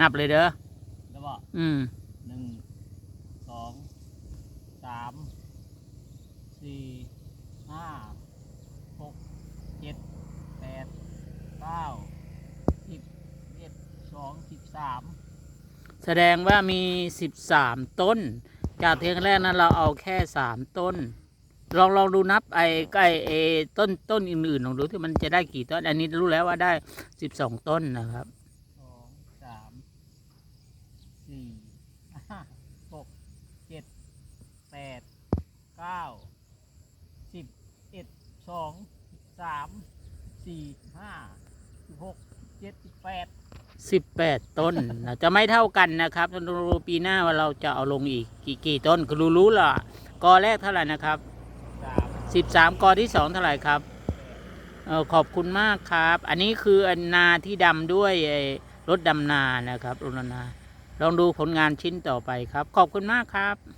นับเลยเด้อแล้วบอกอืมหนึ่งสองสามสี่ห้าหกเจ็ดแปดเก้าสิบเอ็ดสองสิบสามแสดงว่ามีสิบสามต้น จากเทียงแรกนั้นเราเอาแค่สามต้น ลองลองดูนับไอ้ใกล้ไอ้ต้นต้นอื่นๆลองดูที่มันจะได้กี่ต้น อันนี้รู้แล้วว่าได้สิบสองต้นนะครับสองสาม สี่ห้าหกเจ็ดแปดเก้าสิบเอ็ดสองสามสี่ห้าสิบหกเจ็ดสิบแปดสิบแปดต้นนะจะไม่เท่ากันนะครับต้องดูปีหน้าว่าเราจะเอาลงอีกกี่กี่ต้นคือรู้รู้ละกอแรกเท่าไหร่นะครับสามสิบสามกอที่สองเท่าไหร่ครับเออขอบคุณมากครับ อันนี้คืออนาที่ดำด้วยรถดำนานะครับรถดำนา ลองดูผลงานชิ้นต่อไปครับ ขอบคุณมากครับ